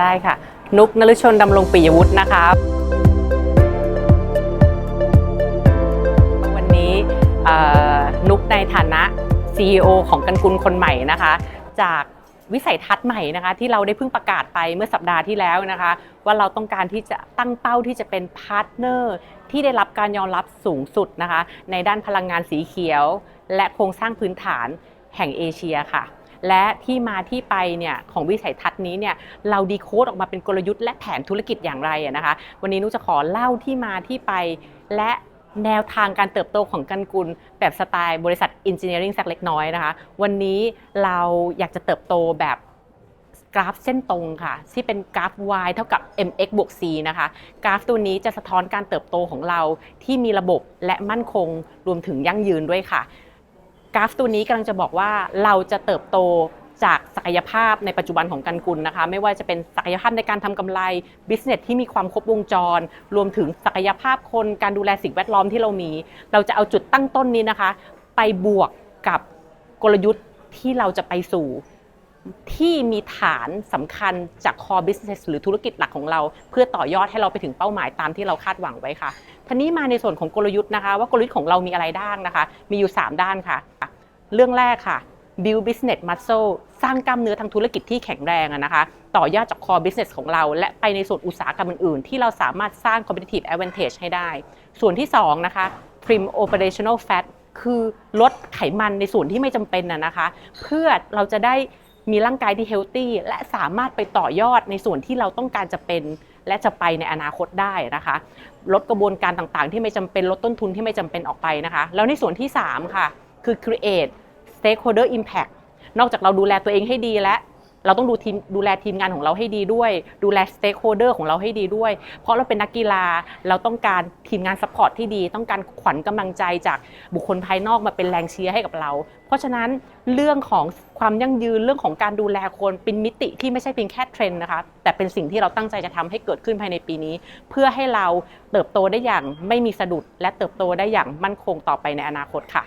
ได้ค่ะ นุกนฤชนดำรงปิยวุฒินะคะ วันนี้นุกในฐานะ CEO ของกันกุลคนใหม่นะคะ จากวิสัยทัศน์ใหม่นะคะที่เราได้เพิ่งประกาศไปเมื่อสัปดาห์ที่แล้วนะคะ ว่าเราต้องการที่จะตั้งเป้าที่จะเป็นพาร์ทเนอร์ที่ได้รับการยอมรับสูงสุดนะคะ ในด้านพลังงานสีเขียว และโครงสร้างพื้นฐานแห่งเอเชียค่ะ และที่มาที่ไปเนี่ยของวิสัยทัศน์นี้เนี่ยเราดีโคดออกมาเป็นกลยุทธ์และแผนธุรกิจอย่างไรอะนะคะ วันนี้นุจะขอเล่าที่มาที่ไป และแนวทางการเติบโตของกันกุล แบบสไตล์บริษัท Engineering สักเล็กน้อยนะคะ วันนี้เราอยากจะเติบโตแบบกราฟเส้นตรงค่ะ ที่เป็นกราฟ y เท่ากับ mx บวก c นะคะ กราฟตัวนี้จะสะท้อนการเติบโตของเราที่มีระบบและมั่นคงรวมถึงยั่งยืนด้วยค่ะ กราฟตัวนี้กำลังจะบอกว่าเราจะเติบโตจากศักยภาพในปัจจุบันของกันกุลนะคะ ไม่ว่าจะเป็นศักยภาพในการทำกำไรบิสเนสที่มีความครบวงจร รวมถึงศักยภาพคนการดูแลสิ่งแวดล้อมที่เรามี เราจะเอาจุดตั้งต้นนี้นะคะ ไปบวกกับกลยุทธ์ที่เราจะไปสู่ที่มีฐานสำคัญจาก core business หรือธุรกิจหลักของเรา เพื่อต่อยอดให้เราไปถึงเป้าหมายตามที่เราคาดหวังไว้ค่ะทีนี้มาในส่วนของกลยุทธ์นะคะ ว่ากลยุทธ์ของเรามีอะไรด้านนะคะ มีอยู่ 3 ด้านค่ะ เรื่องแรกค่ะ build business muscle สร้างกล้ามเนื้อทางธุรกิจที่แข็งแรงอะนะคะ ต่อยอดจาก core business ของเรา และไปในส่วนอุตสาหกรรมอื่น ๆ ที่เราสามารถสร้าง competitive advantage ให้ได้ ส่วนที่ 2 นะคะ trim operational fat คือลดไขมันในส่วนที่ไม่จำเป็นนะนะคะ เพื่อเราจะได้มีร่างกายที่เฮลตี้และสามารถไปต่อยอดในส่วนที่เราต้องการจะเป็นและจะไปในอนาคตได้นะคะ ลดกระบวนการต่างๆ ที่ไม่จำเป็นลดต้นทุนที่ไม่จำเป็นออกไปนะคะ แล้วในส่วนที่ 3 ค่ะ คือ create stakeholder impact นอกจากเราดูแลตัวเองให้ดีและเราต้องดูทีมดูแลทีมงานของเราให้ดีด้วย ดูแล stakeholder ของเราให้ดีด้วย เพราะเราเป็นนักกีฬาเราต้องการทีมงาน support ที่ดี ต้องการขวัญกำลังใจจากบุคคลภายนอกมาเป็นแรงเชียร์ให้กับเรา เพราะฉะนั้นเรื่องของความยั่งยืนเรื่องของการดูแลคนเป็นมิติที่ไม่ใช่เพียงแค่เทรนด์นะคะแต่เป็นสิ่งที่เราตั้งใจจะทำให้เกิดขึ้นภายในปีนี้ เพื่อให้เราเติบโตได้อย่างไม่มีสะดุด และเติบโตได้อย่างมั่นคงต่อไปในอนาคตค่ะ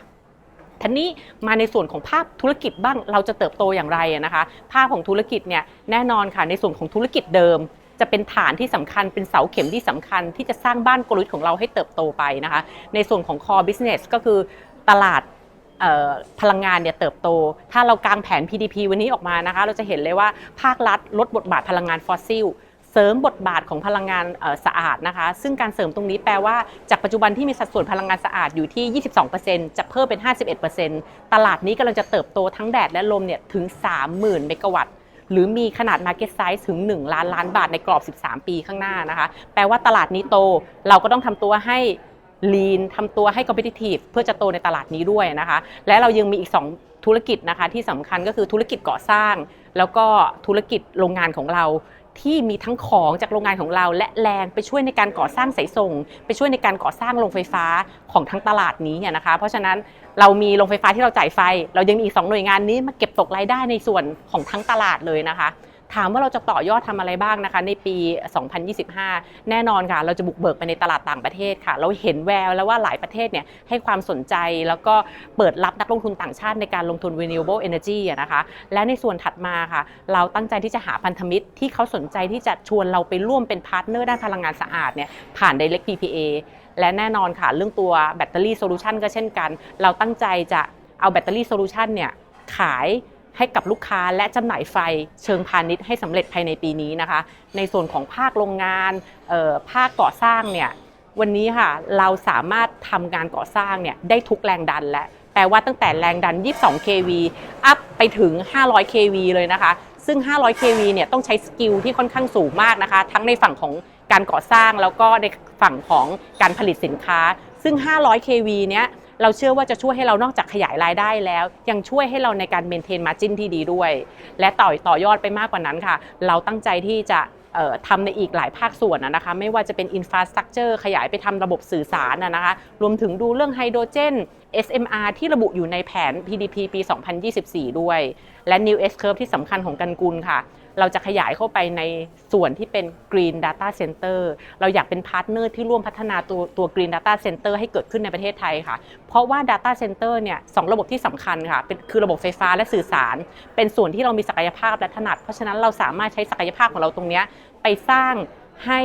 ทีนี้มาในส่วนของภาพธุรกิจบ้างเราจะเติบโตอย่างไรนะคะ ภาพของธุรกิจเนี่ยแน่นอนค่ะในส่วนของธุรกิจเดิม จะเป็นฐานที่สำคัญเป็นเสาเข็มที่สำคัญ ที่จะสร้างบ้านกลยุทธ์ของเราให้เติบโตไปนะคะ ในส่วนของ core business ก็คือตลาดพลังงานเนี่ยเติบโต ถ้าเรากางแผน PDP วันนี้ออกมานะคะ เราจะเห็นเลยว่าภาครัฐลดบทบาทพลังงานฟอสซิล เสริมบทบาทของพลังงานสะอาดนะคะ ซึ่งการเสริมตรงนี้แปลว่าจากปัจจุบันที่มีสัดส่วนพลังงานสะอาดอยู่ที่ 22%จะเพิ่มเป็น 51%ตลาดนี้กำลังจะเติบโตทั้งแดดและลมเนี่ยถึง 30,000 เมกะวัตต์หรือมีขนาด Market Size ถึง 1 ล้านล้านบาทในกรอบ 13 ปีข้างหน้านะคะ แปลว่าตลาดนี้โต เราก็ต้องทำตัวให้ lean ทำตัวให้ competitive เพื่อจะโตในตลาดนี้ด้วยนะคะ และเรายังมีอีก 2 ธุรกิจนะคะที่สำคัญก็คือธุรกิจก่อสร้าง แล้วก็ธุรกิจโรงงานของเรา ที่มีทั้งของจากโรงงานของเรา และแรงไปช่วยในการก่อสร้างสายส่ง ไปช่วยในการก่อสร้างโรงไฟฟ้าของทั้งตลาดนี้เนี่ยนะคะ เพราะฉะนั้นเรามีโรงไฟฟ้าที่เราจ่ายไฟ เรายังมีอีกสองหน่วยงานนี้มาเก็บตกรายได้ในส่วนของทั้งตลาดเลยนะคะ ถามว่าเราจะต่อยอดทำอะไรบ้างนะคะ ในปี 2025 แน่นอนค่ะ เราจะบุกเบิกไปในตลาดต่างประเทศค่ะ เราเห็นแววแล้วว่าหลายประเทศเนี่ยให้ความสนใจแล้วก็เปิดรับนักลงทุนต่างชาติในการลงทุน renewable energy นะคะ และในส่วนถัดมาค่ะ เราตั้งใจที่จะหาพันธมิตรที่เขาสนใจที่จะชวนเราไปร่วมเป็นพาร์ทเนอร์ด้านพลังงานสะอาดเนี่ยผ่าน direct PPA และแน่นอนค่ะ เรื่องตัวแบตเตอรี่โซลูชันก็เช่นกัน เราตั้งใจจะเอาแบตเตอรี่โซลูชันเนี่ยขาย ให้กับลูกค้าและจำหน่ายไฟเชิงพาณิชย์ให้สำเร็จภายในปีนี้นะคะ ในส่วนของภาคโรงงานภาคก่อสร้างเนี่ยวันนี้ค่ะเราสามารถทำงานก่อสร้างเนี่ยได้ทุกแรงดันและแปลว่าตั้งแต่แรงดัน 22 kV อัพไปถึง 500 kV เลยนะคะ ซึ่ง 500 kV เนี่ยต้องใช้สกิลที่ค่อนข้างสูงมากนะคะ ทั้งในฝั่งของการก่อสร้างแล้วก็ในฝั่งของการผลิตสินค้า ซึ่ง 500 kV เนี้ย เราเชื่อว่าจะช่วยให้เรานอกจากขยายรายได้แล้ว ยังช่วยให้เราในการเมนเทนมาจินที่ดีด้วย และต่อยต่อยอดไปมากกว่านั้นค่ะ เราตั้งใจที่จะทำในอีกหลายภาคส่วนนะคะไม่ว่าจะเป็นอินฟราสตรักเจอร์ขยายไปทำระบบสื่อสารนะคะรวมถึงดูเรื่องไฮโดรเจน SMR ที่ระบุอยู่ในแผน PDP ปี 2024 ด้วย และ New S Curve ที่สำคัญของกันกุลค่ะ เราจะขยายเข้าไปในส่วนที่เป็น Green Data Center เราอยากเป็นพาร์ทเนอร์ที่ร่วมพัฒนาตัวตัว Green Data Center ให้เกิดขึ้นในประเทศไทยค่ะ เพราะว่า Data Center เนี่ยสองระบบที่สำคัญค่ะเป็นคือระบบไฟฟ้าและสื่อสาร เป็นส่วนที่เรามีศักยภาพและถนัด เพราะฉะนั้นเราสามารถใช้ศักยภาพของเราตรงนี้ไปสร้างให้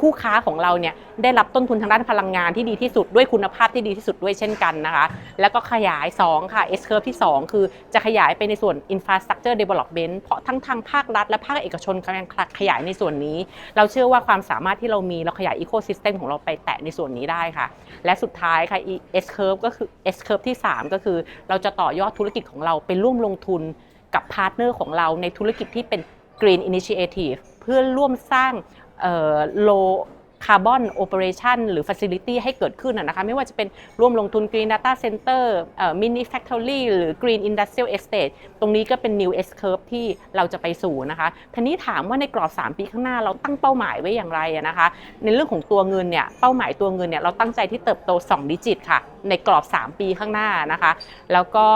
คู่ค้าของเราเนี่ยได้รับต้นทุนทางด้านพลังงานที่ดีที่สุดด้วยคุณภาพที่ดีที่สุดด้วยเช่นกันนะคะ แล้วก็ขยาย 2 ค่ะ S curve ที่ 2 คือจะขยายไปในส่วน infrastructure development เพราะทั้งทางภาครัฐและภาคเอกชนกำลังขยายในส่วนนี้ เราเชื่อว่าความสามารถที่เรามีเราขยาย ecosystem ของเราไปแตะในส่วนนี้ได้ค่ะ และสุดท้ายค่ะ S curve ก็คือ S curve ที่ 3 ก็คือเราจะต่อยอดธุรกิจของเราไปร่วมลงทุนกับพาร์ทเนอร์ของเราในธุรกิจที่เป็น Green Initiative เพื่อร่วมสร้าง เอ่อ low คาร์บอนโอเปอเรชันหรือ Facility ให้เกิดขึ้นนะคะไม่ว่าจะเป็นร่วมลงทุน Green Data Center มินิแฟคทอรี่หรือ Green Industrial Estate ตรงนี้ก็เป็น New S Curve ที่เราจะไปสู่นะคะทีนี้ถามว่าในกรอบ 3 ปีข้างหน้าเราตั้งเป้าหมายไว้อย่างไรนะคะในเรื่องของตัวเงินเนี่ยเป้าหมายตัวเงินเนี่ยเราตั้งใจที่เติบโต 2 ดิจิตค่ะในกรอบ 3 ปีข้างหน้านะคะแล้วก็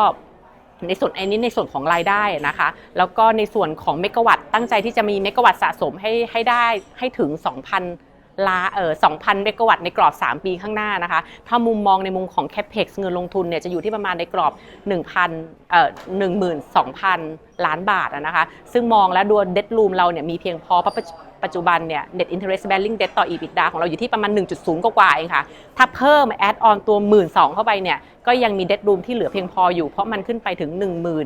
ในส่วนไอ้นนี้ในส่วนของรายได้นะคะ แล้วก็ในส่วนของเมกะวัตต์ตั้งใจที่จะมีเมกะวัตต์สะสมให้ให้ได้ให้ถึง 2,000 ลาเออ2,000 เมกะวัตต์ในกรอบ 3 ปีข้างหน้านะคะ ถ้ามุมมองในมุมของ CAPEX เงินลงทุนเนี่ยจะอยู่ที่ประมาณในกรอบ 1,000เอ่อ12,000 ล้านบาทนะคะ ซึ่งมองแล้วดูเด d รูมเราเนี่ยมีเพียงพอเพราะปัจจุบันเนี่ย net interest bearing debt ต่อ EBITDA ของเราอยู่ที่ประมาณ 1.0 กว่าเองค่ะ ถ้าเพิ่ม add on ตัว 12,000เข้าไปเนี่ย ก็ยังมี debt room ที่เหลือเพียงพออยู่ เพราะมันขึ้นไปถึง 10,000เอ่อ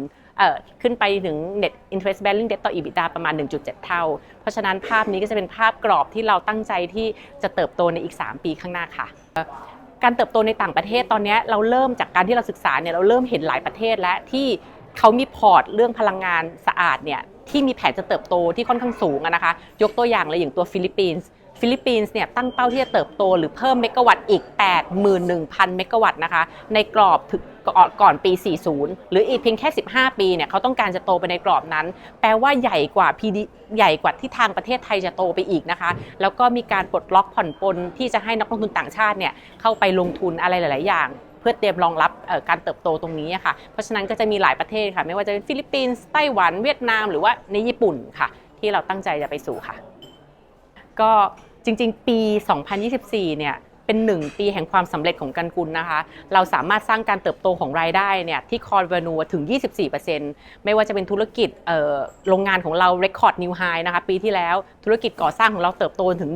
ขึ้นไปถึง net interest bearing debt ต่อ EBITDA ประมาณ 1.7 เท่า เพราะฉะนั้นภาพนี้ก็จะเป็นภาพกรอบที่เราตั้งใจที่จะเติบโตในอีก 3 ปีข้างหน้าค่ะการเติบโตในต่างประเทศตอนนี้เราเริ่มจากการที่เราศึกษาเนี่ยเราเริ่มเห็นหลายประเทศแล้วที่เขามีพอร์ตเรื่องพลังงานสะอาดเนี่ยที่มีแผนจะเติบโตที่ค่อนข้างสูงนะคะ ยกตัวอย่างเลยอย่างตัวฟิลิปปินส์ ฟิลิปปินส์เนี่ยตั้งเป้าที่จะเติบโตหรือเพิ่มเมกะวัตต์อีก 81,000 เมกะวัตต์นะคะ ในกรอบถึงก่อนก่อนปี 40 หรืออีกเพียงแค่ 15 ปีเนี่ยเขาต้องการจะโตไปในกรอบนั้น แปลว่าใหญ่กว่า PD ใหญ่กว่าที่ทางประเทศไทยจะโตไปอีกนะคะ แล้วก็มีการปลดล็อกผ่อนปลนที่จะให้นักลงทุนต่างชาติเนี่ยเข้าไปลงทุนอะไรหลาย ๆ อย่างเพื่อเตรียมรองรับการเติบโตตรงนี้ค่ะ เพราะฉะนั้นก็จะมีหลายประเทศค่ะ ไม่ว่าจะเป็นฟิลิปปินส์ ไต้หวัน เวียดนาม หรือว่าในญี่ปุ่นค่ะ ที่เราตั้งใจจะไปสู่ค่ะ ก็ จริงๆ ปี 2024 เนี่ยเป็นหนึ่งปีแห่งความสำเร็จของกันกุลนะคะ เราสามารถสร้างการเติบโตของรายได้เนี่ยที่คอร์เวนูถึง 24%ไม่ว่าจะเป็นธุรกิจเอ่อโรงงานของเราเรคคอร์ดนิวไฮนะคะปีที่แล้วธุรกิจก่อสร้างของเราเติบโตถึง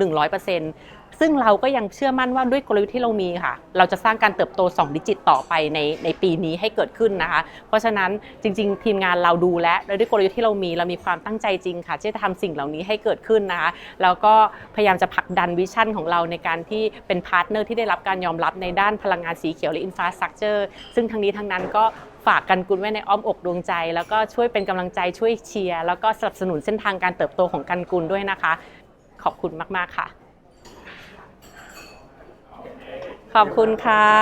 100% ซึ่งเราก็ยังเชื่อมั่นว่าด้วยกลยุทธ์ที่เรามีค่ะ เราจะสร้างการเติบโต 2 ดิจิตต่อไปในในปีนี้ให้เกิดขึ้นนะคะ เพราะฉะนั้นจริง ๆ ทีมงานเราดูและด้วยกลยุทธ์ที่เรามีเรามีความตั้งใจจริงค่ะที่จะทำสิ่งเหล่านี้ให้เกิดขึ้นนะคะแล้วก็พยายามจะผลักดันวิชั่นของเราในการที่เป็นพาร์ทเนอร์ที่ได้รับการยอมรับในด้านพลังงานสีเขียวและอินฟราสตรักเจอร์ซึ่งทั้งนี้ทั้งนั้นก็ฝากกันกุลไว้ในอ้อมอกดวงใจ แล้วก็ช่วยเป็นกำลังใจช่วยเชียร์แล้วก็สนับสนุนเส้นทางการเติบโตของกันกุลด้วยนะคะ ขอบคุณมาก ๆ ค่ะ ขอบคุณค่ะ